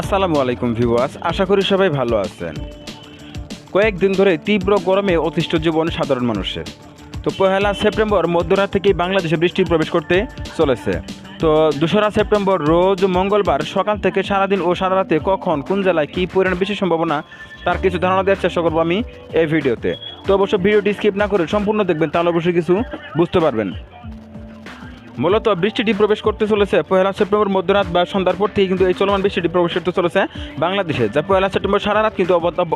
আসসালামু আলাইকুম ভিউয়ার্স, আশা করি সবাই ভালো আছেন। কয়েকদিন ধরে তীব্র গরমে অতিষ্ঠ জীবন সাধারণ মানুষের। তো পহেলা সেপ্টেম্বর মধ্যরাত থেকেই বাংলাদেশে বৃষ্টি প্রবেশ করতে চলেছে। তো দোসরা সেপ্টেম্বর রোজ মঙ্গলবার সকাল থেকে সারাদিন ও সারা রাতে কখন, কোন জেলায় কী পরিমাণ বেশি সম্ভাবনা, তার কিছু ধারণা দেওয়ার চেষ্টা করব আমি এই ভিডিওতে। তো অবশ্য ভিডিওটি স্কিপ না করে সম্পূর্ণ দেখবেন, তাহলে অবশ্যই কিছু বুঝতে পারবেন। মূলত বৃষ্টিটি প্রবেশ করতে চলেছে। পয়লা সেপ্টেম্বর মধ্যরাত বা সন্ধ্যার পর থেকে কিন্তু এই চলমান বৃষ্টিটি প্রবেশ করতে চলেছে বাংলাদেশে। যা পয়লা সেপ্টেম্বর সারা রাত কিন্তু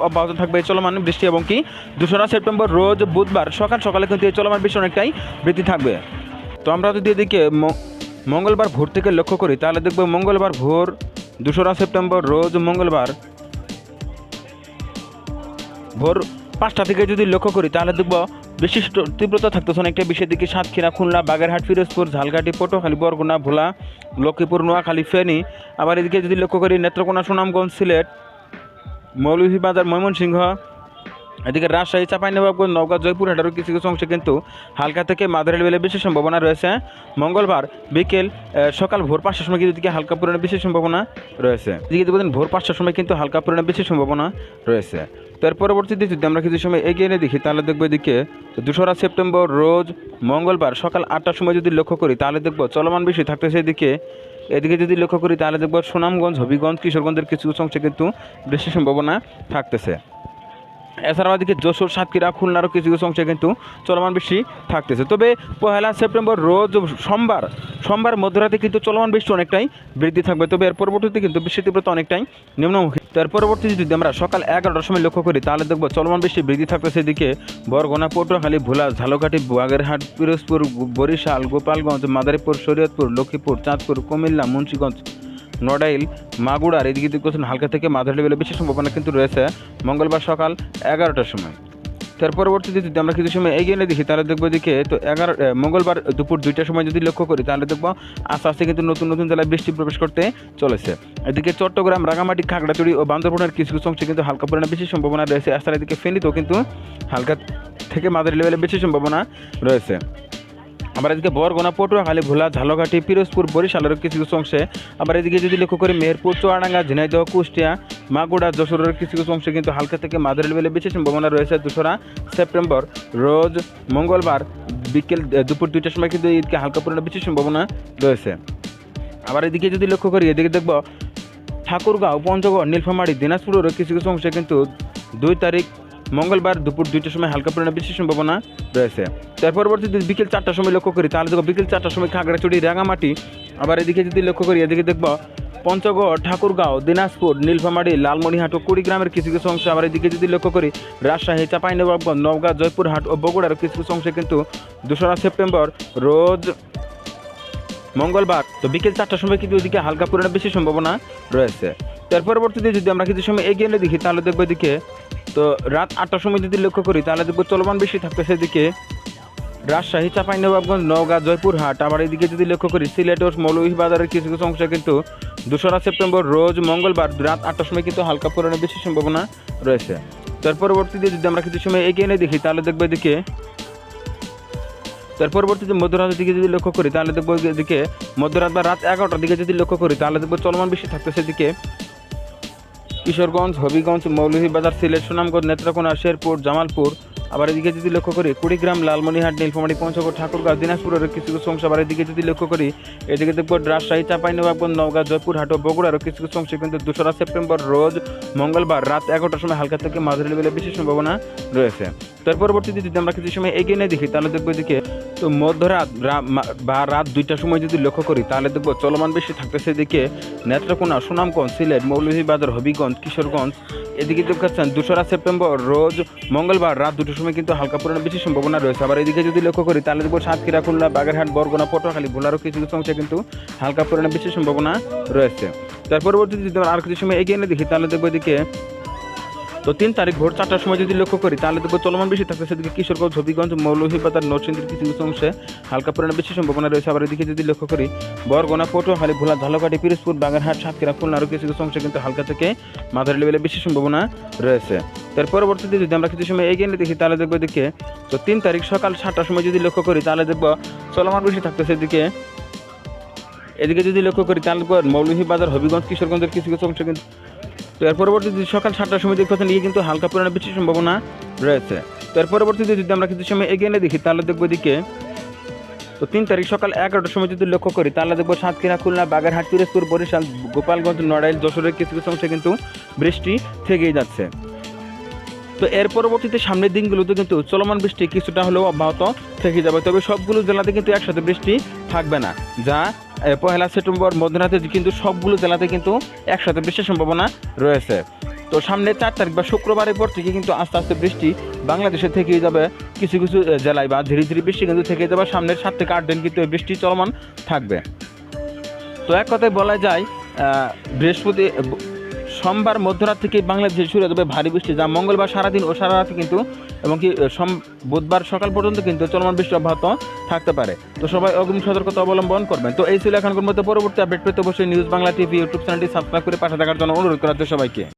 অব্যাহত থাকবে এই চলমান বৃষ্টি এবং কি দোসরা সেপ্টেম্বর রোজ বুধবার সকাল সকালে কিন্তু এই চলমান বৃষ্টি অনেকটাই বৃদ্ধি থাকবে। তো আমরা যদি এদিকে মঙ্গলবার ভোর থেকে লক্ষ্য করি, তাহলে দেখব মঙ্গলবার ভোর দোসরা সেপ্টেম্বর রোজ মঙ্গলবার ভোর পাঁচটা থেকে যদি লক্ষ্য করি, তাহলে দেখব বিশিষ্ট তীব্রতা থাকতেছে অনেকটা বিশ্বের দিকে সাতক্ষীরা, খুলনা, বাগেরহাট, ফিরোজপুর, ঝালকাঠি, পটুয়াখালী, বরগুনা, ভোলা, লক্ষ্মীপুর, নোয়াখালী, ফেনী। আবার এদিকে যদি লক্ষ্য করি নেত্রকোনা, সুনামগঞ্জ, সিলেট, মৌলভীবাজার, ময়মনসিংহ এদিকে রাজশাহী, চাঁপাইনবাবগঞ্জ, নওগাঁ জয়পুরহাটেরও কিছু কিছু অংশে কিন্তু হালকা থেকে মাঝারি লেভেলে বেশি সম্ভাবনা রয়েছে। মঙ্গলবার বিকেল সকাল ভোর পাঁচটার সময় কিন্তু হালকা পরিমাণে বেশি সম্ভাবনা রয়েছে। এদিকে দেখবেন ভোর পাঁচটার সময় কিন্তু হালকা পরিমাণে বেশি সম্ভাবনা রয়েছে। তার পরবর্তীতে যদি আমরা কিছু সময় এগিয়ে নিয়ে দেখি, তাহলে দেখব এদিকে দোসরা সেপ্টেম্বর রোজ মঙ্গলবার সকাল আটটার সময় যদি লক্ষ্য করি, তাহলে দেখব চলমান বেশি থাকতেছে এদিকে। এদিকে যদি লক্ষ্য করি, তাহলে দেখব সুনামগঞ্জ, হবিগঞ্জ, কিশোরগঞ্জের কিছু কিছু অংশে কিন্তু বেশি সম্ভাবনা থাকতেছে। এছাড়াও এদিকে যশোর, সাতক্ষীরা খুলনারও কিছু কিছু অংশে কিন্তু চলমান বৃষ্টি থাকতেছে। তবে পহেলা সেপ্টেম্বর রোজ সোমবার সোমবার মধ্যরাতে কিন্তু চলমান বৃষ্টি অনেকটাই বৃদ্ধি থাকবে। তবে এর পরবর্তীতে কিন্তু বৃষ্টির তীব্রতা অনেকটাই নিম্নমুখী। এর পরবর্তীতে যদি আমরা সকাল এগারোটার সময় লক্ষ্য করি, তাহলে দেখব চলমান বৃষ্টি বৃদ্ধি থাকতেছে এদিকে বরগোনা, পটুয়াখালী, ভোলা, ঝালকাঠি, বাগেরহাট, পিরোজপুর, বরিশাল, গোপালগঞ্জ, মাদারীপুর, শরীয়তপুর, লক্ষ্মীপুর, চাঁদপুর, কুমিল্লা, মুন্সিগঞ্জ নড়াইল মাগুড়ার এদিকে দিকে কোথাও হালকা থেকে মাঝারি লেভেলে বেশি সম্ভাবনা কিন্তু রয়েছে। মঙ্গলবার সকাল এগারোটার সময়। তার পরবর্তীতে যদি আমরা কিছু সময় এগিয়ে নিয়ে দেখি, তাহলে দেখব এদিকে তো এগারো মঙ্গলবার দুপুর দুইটার সময় যদি লক্ষ্য করি, তাহলে দেখব আস্তে আস্তে কিন্তু নতুন নতুন জেলায় বৃষ্টি প্রবেশ করতে চলেছে। এদিকে চট্টগ্রাম, রাঙামাটি, খাগড়াছড়ি ও বান্দরবনের কিছু কিছু অংশে কিন্তু হালকা পরিমাণে বেশি সম্ভাবনা রয়েছে। এছাড়া এদিকে ফেনীতেও কিন্তু হালকা থেকে মাঝারি লেভেলে বেশি সম্ভাবনা রয়েছে। আবার এদিকে বরগোনা পটুয়াখালী ভোলা ঝালকাঠি, পিরোজপুর, বরিশালের কিছু কিছু অংশে। আবার এদিকে যদি লক্ষ্য করি, মেহেরপুর, চুয়াডাঙ্গা, ঝিনাইদহ, কুষ্টিয়া মাগুড়া যশোরের কিছু কিছু অংশে কিন্তু হালকা থেকে মাঝারি লেভেলে বেশি সম্ভাবনা রয়েছে দোসরা সেপ্টেম্বর, রোজ মঙ্গলবার বিকেল দুপুর দুইটার সময় কিন্তু এদিকে হালকা পরিমাণে বেশি সম্ভাবনা রয়েছে। আবার এদিকে যদি লক্ষ্য করি, এদিকে দেখব ঠাকুরগাঁও, পঞ্চগড়, নীলফামারী, দিনাজপুরেরও কিছু কিছু অংশে কিন্তু দুই তারিখ মঙ্গলবার দুপুর দুইটার সময় হালকা পরিমাণে বেশি সম্ভাবনা রয়েছে। তার পরবর্তীতে বিকেল চারটার সময় লক্ষ্য করি, তাহলে দেখো বিকেল চারটার সময় খাগড়াছড়ি, রাঙামাটি, আবার এদিকে যদি লক্ষ্য করি, এদিকে দেখব পঞ্চগড়, ঠাকুরগাঁও, দিনাজপুর, নীলফামারী, লালমনিহাট ও কুড়িগ্রামের কিছু কিছু অংশ। আবার এদিকে যদি লক্ষ্য করি, রাজশাহী, চাঁপাইনবাবগঞ্জ, নওগাঁ, জয়পুরহাট ও বগুড়ার কিছু কিছু অংশে কিন্তু দোসরা সেপ্টেম্বর রোজ মঙ্গলবার। তো বিকেল চারটার সময় কিন্তু ওদিকে হালকা পরিমাণে বেশি সম্ভাবনা রয়েছে। তার পরবর্তীতে যদি আমরা কিছু সময় এগিয়ে দেখি, তাহলে দেখব এদিকে তো রাত আটটার সময় যদি লক্ষ্য করি, তাহলে দেখব চলমান বেশি থাকতেছে এদিকে। রাজশাহী, চাঁপাইনবাবগঞ্জ, নওগাঁ, জয়পুরহাট। আবার এদিকে যদি লক্ষ্য করি, সিলেট ও মৌলভীবাজারের কিছু কিছু অংশে কিন্তু দোসরা সেপ্টেম্বর, রোজ মঙ্গলবার রাত আটটার সময় কিন্তু হালকা পরিমাণে বেশি সম্ভাবনা রয়েছে। তার পরবর্তীতে যদি আমরা কিছু সময় এগিয়ে নিয়ে দেখি, তাহলে দেখব এদিকে তার পরবর্তীতে মধ্যরাতের দিকে যদি লক্ষ্য করি, তাহলে দেখব এদিকে মধ্যরাত বা রাত এগারোটার দিকে যদি লক্ষ্য করি, তাহলে দেখব চলমান বেশি থাকতেছে এদিকে। কিশোরগঞ্জ হবিগঞ্জ মৌলভীবাজার সিলেট সুনামগঞ্জ নেত্রকোনা শেরপুর জামালপুর আবার এদিকে যদি লক্ষ্য করি, কুড়িগ্রাম লালমনিহাট নীলফামারী, পঞ্চগড়, ঠাকুরগাঁও, দিনাজপুরের কিছু কিছু অংশ। আবার এদিকে যদি লক্ষ্য করি, এদিকে দেখব রাজশাহী চাঁপাইনবাবগঞ্জ নওগাঁ জয়পুরহাট ও বগুড়ারও কিছু কিছু অংশে। কিন্তু দোসরা সেপ্টেম্বর রোজ মঙ্গলবার রাত এগারোটার সময় হালকা থেকে মাঝারি লেভেলে বেশি সম্ভাবনা রয়েছে। তার পরবর্তীতে যদি আমরা কিছু সময় এগিয়ে নিয়ে দেখি, তাহলে দেখব এদিকে তো মধ্যরাত বা রাত দুইটার সময় যদি লক্ষ্য করি, তাহলে দেখব চলমান বেশি থাকতেছে এদিকে নেত্রকোনা, সুনামগঞ্জ, সিলেট, মৌলভীবাজার, হবিগঞ্জ, কিশোরগঞ্জ। এদিকে দেখাচ্ছেন দোসরা সেপ্টেম্বর রোজ মঙ্গলবার রাত দুটোর সময় কিন্তু হালকা পরিমাণে বেশি সম্ভাবনা রয়েছে। আবার এদিকে যদি লক্ষ্য করি, তাহলে দেখব সাতক্ষীরা, খুলনা, বাগেরহাট, বরগুনা, পটুয়াখালী, ভোলারও কিছু কিছু অংশে কিন্তু হালকা পরিমাণে বেশি সম্ভাবনা রয়েছে। তার পরবর্তীতে যদি আর কিছু সময় এগিয়ে এনে দেখি, তাহলে দেখব এদিকে তো তিন তারিখ ভোর চারটার সময় যদি লক্ষ্য করি, তাহলে দেখব চলমান বেশি থাকবে সেদিকে কিশোরগঞ্জ, হবিগঞ্জ, মৌলভীবাজার, নরসিংদীর কিছু কিছু অংশে হালকা পরিমাণে বেশি সম্ভাবনা রয়েছে। আবার এদিকে যদি লক্ষ্য করি, বরগোনা, পটুয়াখালী, ভোলা ঝালকাঠি পিরোজপুর, বাগেরহাট, সাতক্ষীরা, খুলনা আরও কিছু কিছু অংশে কিন্তু হালকা থেকে মাঝারি লেভেলে বেশি সম্ভাবনা রয়েছে। তার পরবর্তীতে যদি আমরা কিছু সময় এগিয়ে দেখি, তাহলে দেখব এদিকে তো তিন তারিখ সকাল সাতটার সময় যদি লক্ষ্য করি, তাহলে দেখব চলমান বেশি থাকতেছে এদিকে। এদিকে যদি লক্ষ্য করি, তাহলে মৌলভীবাজার, হবিগঞ্জ, কিশোরগঞ্জের কিছু কিছু অংশ কিন্তু তো এর পরবর্তীতে সকাল সাতটার সময় দেখতে পাচ্ছেন কিন্তু হালকা পরিমাণে বৃষ্টির সম্ভাবনা রয়েছে। তো এর পরবর্তীতে যদি আমরা কিছু সময় এগিয়ে নিয়ে দেখি, তাহলে দেখব এদিকে, তো তিন তারিখ সকাল এগারোটার সময় যদি লক্ষ্য করি, তাহলে দেখব সাতক্ষীরা, খুলনা, বাগেরহাট, পিরোজপুর, বরিশাল, গোপালগঞ্জ, নড়াইল, যশোরের কিছু কিছু অংশে কিন্তু বৃষ্টি থেকেই যাচ্ছে। তো এর পরবর্তীতে সামনের দিনগুলোতে কিন্তু চলমান বৃষ্টি কিছুটা হলেও অব্যাহত থেকে যাবে। তবে সবগুলো জেলাতে কিন্তু একসাথে বৃষ্টি থাকবে না, যা পহেলা সেপ্টেম্বর মধ্যরাতে কিন্তু সবগুলো জেলাতে কিন্তু একসাথে বৃষ্টির সম্ভাবনা রয়েছে। তো সামনে চার তারিখ বা শুক্রবারের পর থেকে কিন্তু আস্তে আস্তে বৃষ্টি বাংলাদেশে থেকেই যাবে। কিছু কিছু জেলায় বা ধীরে ধীরে বৃষ্টি কিন্তু থেকে যাবে। সামনের সাত থেকে আট দিন কিন্তু এই বৃষ্টি চলমান থাকবে। তো এক কথায় বলা যায় বৃহস্পতি সোমবার মধ্যরাত থেকে বাংলাদেশে শুরু হয়ে ভারী বৃষ্টি, যা মঙ্গলবার সারাদিন ও সারা রাত কিন্তু এবং কি বুধবার সকাল পর্যন্ত কিন্তু চলমান বৃষ্টি অব্যাহত থাকতে পারে। তো সবাই অগ্রিম সতর্কতা অবলম্বন করবেন। তো এই ছিল এখনকার মধ্যে পরবর্তী আপডেট পেতে অবশ্যই নিউজ বাংলা টিভি ইউটিউব চ্যানেলটি সাবস্ক্রাইব করে পাশে থাকার জন্য অনুরোধ করা হচ্ছে সবাইকে।